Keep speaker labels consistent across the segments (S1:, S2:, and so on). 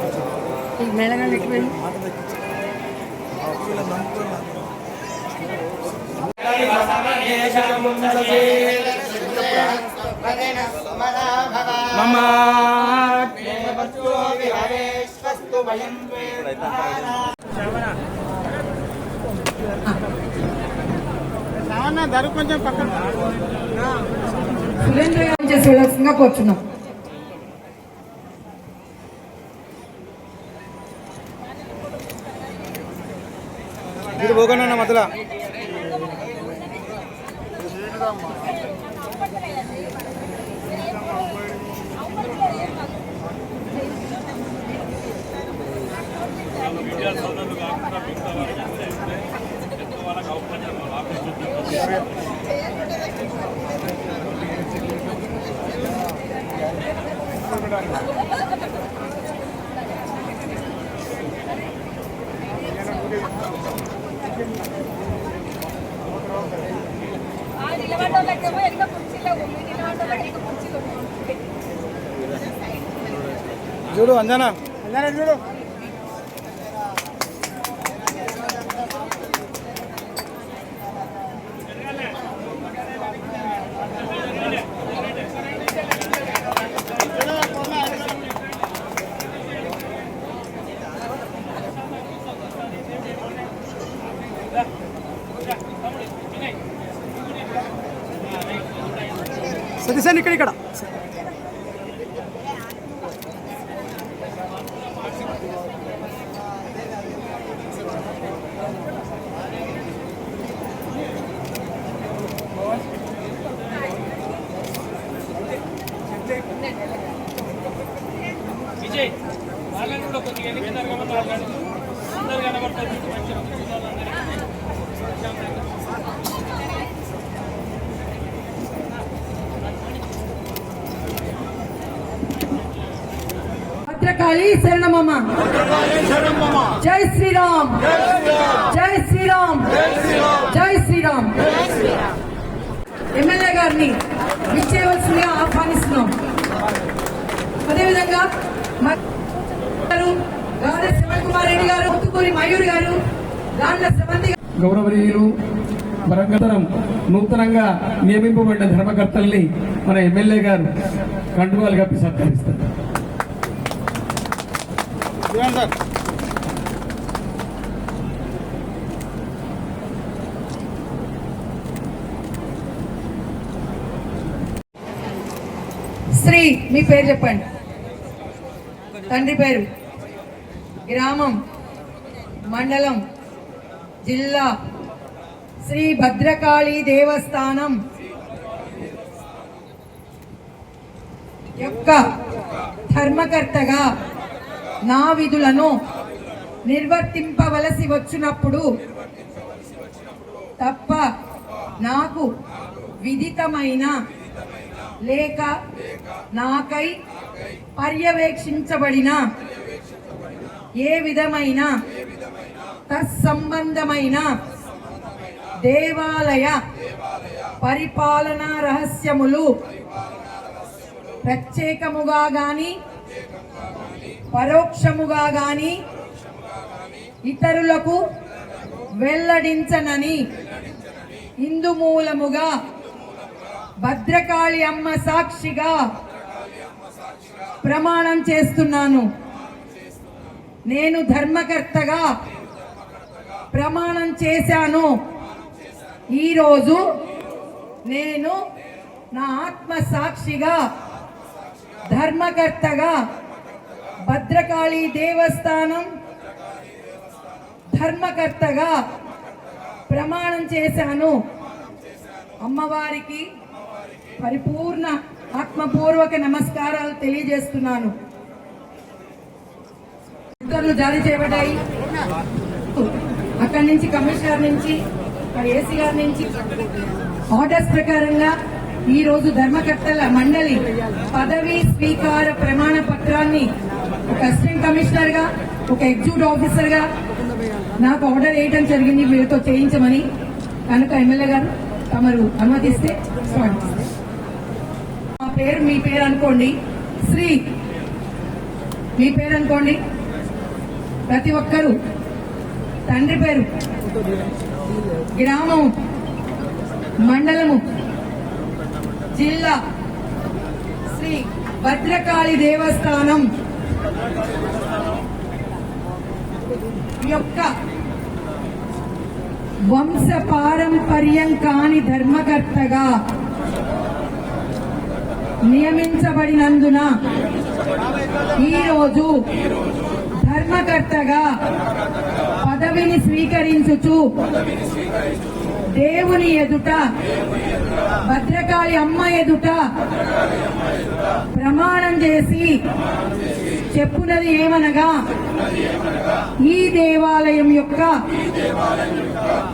S1: ధర మేళగా ఎక్కిపోయింది
S2: మమ
S1: చేసి వెళ్ళాల్సిందిగా కూర్చున్నాం.
S2: വില Thank
S3: you. నిలబడ్డోళ్ళకేమో వెనక కుర్చీలో ఉంది. నిలబడ్డోళ్ళకి వెనక కుర్చీలో ఉంది.
S2: చూడు అంజనా. అంజనా చూడు. సతీశాన్ ఇక్కడ ఇక్కడ
S4: విజయ్ వాళ్ళని కూడా కొద్దిగా ఎన్నికలు మాట్లాడు అందరు కనబడుతుంది మంచిగా
S1: భద్రకాళి శరణమమ్మ. జై శ్రీరామ్. జై శ్రీరామ్. జై శ్రీరామ్. ఎమ్మెల్యే గారిని విచ్చేయవలసిందిగా ఆహ్వానిస్తున్నాం. అదేవిధంగా మ- శివకుమార్ రెడ్డి గారు మయూరి గారు గాండ్ల శ్రవంతి
S5: గౌరవనీయులు వరంగతరం నూతనంగా నియమింపబడిన ధర్మకర్తల్ని మన ఎమ్మెల్యే గారు కండువాలు కప్పి సత్కరిస్తారు.
S2: సార్
S1: శ్రీ మీ పేరు చెప్పండి. తండ్రి పేరు? గ్రామం మండలం జిల్లా శ్రీ భద్రకాళి దేవస్థానం. యొక్క ధర్మకర్తగా నా విధులను నిర్వర్తింపవలసి వచ్చినప్పుడు తప్ప నాకు విదితమైన లేక నాకై పర్యవేక్షించబడిన ఏ విధమైన తత్సంబంధమైన దేవాలయ పరిపాలనా రహస్యములు ప్రత్యేకముగా కానీ పరోక్షముగా గాని ఇతరులకు వెల్లడించనని ఇందు మూలముగా భద్రకాళి అమ్మ సాక్షిగా ప్రమాణం చేస్తున్నాను. నేను ధర్మకర్తగా ప్రమాణం చేశాను. ఈరోజు నేను నా ఆత్మ సాక్షిగా ధర్మకర్తగా భద్రకాళి దేవస్థానం ధర్మకర్తగా ప్రమాణం చేశాను. అమ్మవారికి పరిపూర్ణ ఆత్మపూర్వక నమస్కారాలు తెలియజేస్తున్నాను. ఉత్తర్వులు జారీ చేయబడ్డాయి. అక్కడి నుంచి కమిషనర్ నుంచి ఏసీ గారి నుంచి ఆర్డర్స్ ప్రకారంగా ఈ రోజు ధర్మకర్తల మండలి పదవి స్వీకార ప్రమాణ పత్రాన్ని ఒక అసిస్టెంట్ కమిషనర్గా ఒక ఎగ్జిక్యూటివ్ ఆఫీసర్గా నాకు ఆర్డర్ వేయడం జరిగింది. వీరితో చేయించమని కనుక ఎమ్మెల్యే గారు తమరు అనుమతిస్తే మా పేరు మీ పేరు అనుకోండి. శ్రీ మీ పేరు అనుకోండి. ప్రతి ఒక్కరూ తండ్రి పేరు గ్రామం మండలము జిల్లా శ్రీ భద్రకాళి దేవస్థానం యొక్క వంశ పారంపర్యం కాని ధర్మకర్తగా నియమించబడినందున ఈరోజు ధర్మకర్తగా పదవిని స్వీకరించుచు దేవుని ఎదుట భద్రకాళి అమ్మ ఎదుట ప్రమాణం చేసి చెప్పున్నది ఏమనగా? ఈ దేవాలయం యొక్క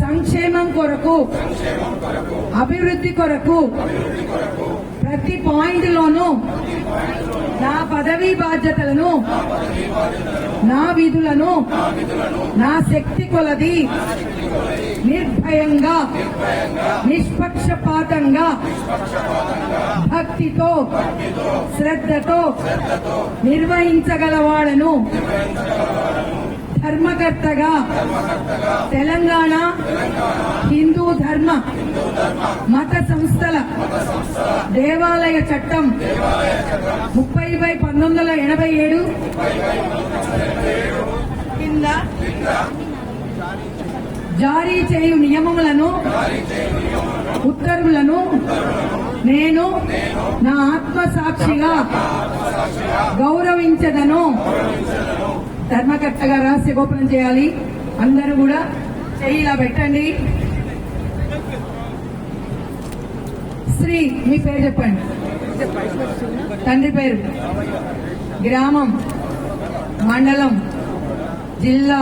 S1: సంక్షేమం కొరకు అభివృద్ధి కొరకు ప్రతి పాయింట్ లోనూ నా పదవీ బాధ్యతలను నా విధులను నా శక్తి కొలది నిర్భయంగా నిష్పక్షపాతంగా భక్తితో శ్రద్ధతో నిర్వహించగలవాడను ధర్మకర్తగా తెలంగాణ హిందూ ధర్మ మత సంస్థల దేవాలయ చట్టం ముప్పై బై పంతొమ్మిది వందల ఎనభై ఏడు కింద జారీ చేయు నియమములను ఉత్తర్వులను నేను నా ఆత్మ సాక్షిగా గౌరవించదను ధర్మకర్తగా రహస్య గోపనం చేయాలి. అందరూ కూడా చెయ్యి ఇలా పెట్టండి. శ్రీ మీ పేరు చెప్పండి. తండ్రి పేరు? గ్రామం మండలం జిల్లా.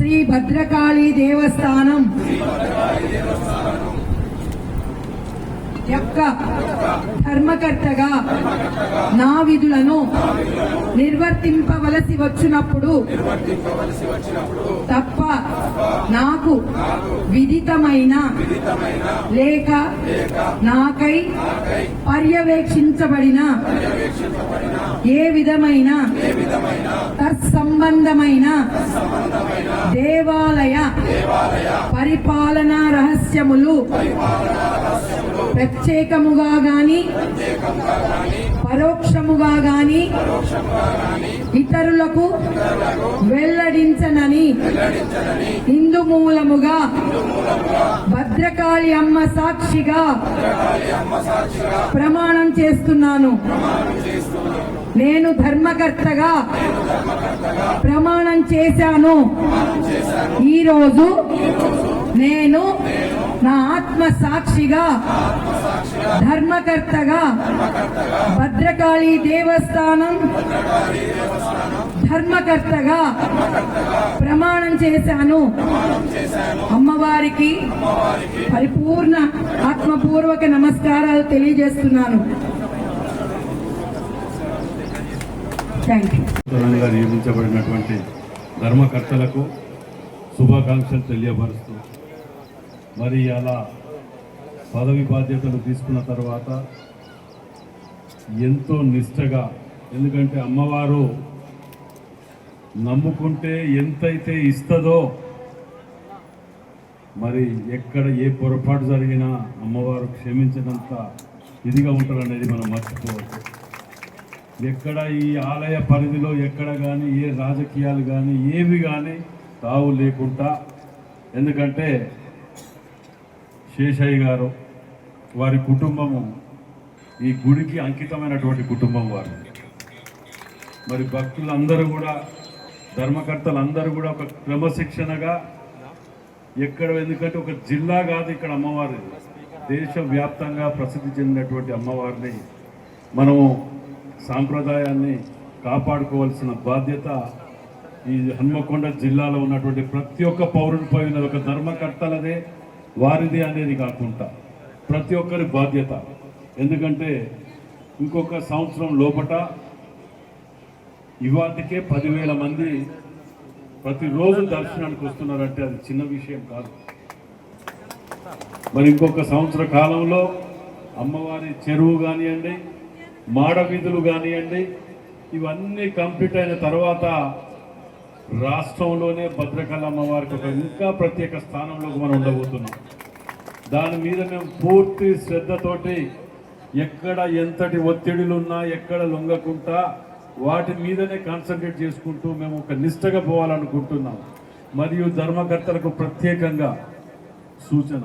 S1: శ్రీ భద్రకాళి దేవస్థానం. యొక్క ధర్మకర్తగా నా విధులను నిర్వర్తింపవలసి వచ్చినప్పుడు తప్ప నాకు విదితమైన లేక నాకై పర్యవేక్షించబడిన ఏ విధమైన తత్సంబంధమైన దేవాలయ పరిపాలనా రహస్యములు ప్రత్యేకముగా గాని పరోక్షముగా గాని ఇతరులకు వెల్లడించనని హిందు మూలముగా భద్రకాళి అమ్మ సాక్షిగా ప్రమాణం చేస్తున్నాను. నేను ధర్మకర్తగా ప్రమాణం చేశాను. ఈరోజు నేను నా ఆత్మ సాక్షిగా ధర్మకర్తగా భద్రకాళి దేవస్థానం ధర్మకర్తగా ప్రమాణం చేశాను. అమ్మవారికి పరిపూర్ణ ఆత్మపూర్వక నమస్కారాలు తెలియజేస్తున్నాను. థ్యాంక్ యూ
S6: నియమించబడినటువంటి ధర్మకర్తలకు శుభాకాంక్షలు తెలియపరుస్తూ మరి అలా పదవి బాధ్యతలు తీసుకున్న తర్వాత ఎంతో నిష్టగా ఎందుకంటే అమ్మవారు నమ్ముకుంటే ఎంతైతే ఇస్తుందో మరి ఎక్కడ ఏ పొరపాటు జరిగినా అమ్మవారు క్షమించినంత ఇదిగా ఉంటారనేది మనం మర్చిపోవచ్చు ఎక్కడ ఈ ఆలయ పరిధిలో ఎక్కడ కానీ ఏ రాజకీయాలు కానీ ఏవి కానీ తావు లేకుండా ఎందుకంటే శేషయ్య గారు వారి కుటుంబము ఈ గుడికి అంకితమైనటువంటి కుటుంబం వారు. మరి భక్తులందరూ కూడా ధర్మకర్తలందరూ కూడా ఒక క్రమశిక్షణగా ఎక్కడ ఎందుకంటే ఒక జిల్లా కాదు ఇక్కడ అమ్మవారు. దేశవ్యాప్తంగా ప్రసిద్ధి చెందినటువంటి అమ్మవారిని మనము సాంప్రదాయాన్ని కాపాడుకోవాల్సిన బాధ్యత ఈ హన్మకొండ జిల్లాలో ఉన్నటువంటి ప్రతి ఒక్క పౌరునిపై ఉన్నది ఒక ధర్మకర్తలదే. వారిది అనేది కాకుండా ప్రతి ఒక్కరి బాధ్యత. ఎందుకంటే ఇంకొక సంవత్సరం లోపట ఇవాటికే పదివేల మంది ప్రతిరోజు దర్శనానికి వస్తున్నారంటే అది చిన్న విషయం కాదు. మరి ఇంకొక సంవత్సర కాలంలో అమ్మవారి చెరువు కానివ్వండి మాడ వీధులు కానివ్వండి ఇవన్నీ కంప్లీట్ అయిన తర్వాత రాష్ట్రంలోనే భద్రకాళ అమ్మవారికి ఒక ఇంకా ప్రత్యేక స్థానంలోకి మనం ఉండబోతున్నాం. దాని మీద మేము పూర్తి శ్రద్ధతోటి ఎక్కడ ఎంతటి ఒత్తిడిలున్నా ఎక్కడ లొంగకుండా వాటి మీదనే కాన్సన్ట్రేట్ చేసుకుంటూ మేము ఒక నిష్టగా పోవాలనుకుంటున్నాం. మరియు ధర్మకర్తలకు ప్రత్యేకంగా సూచన.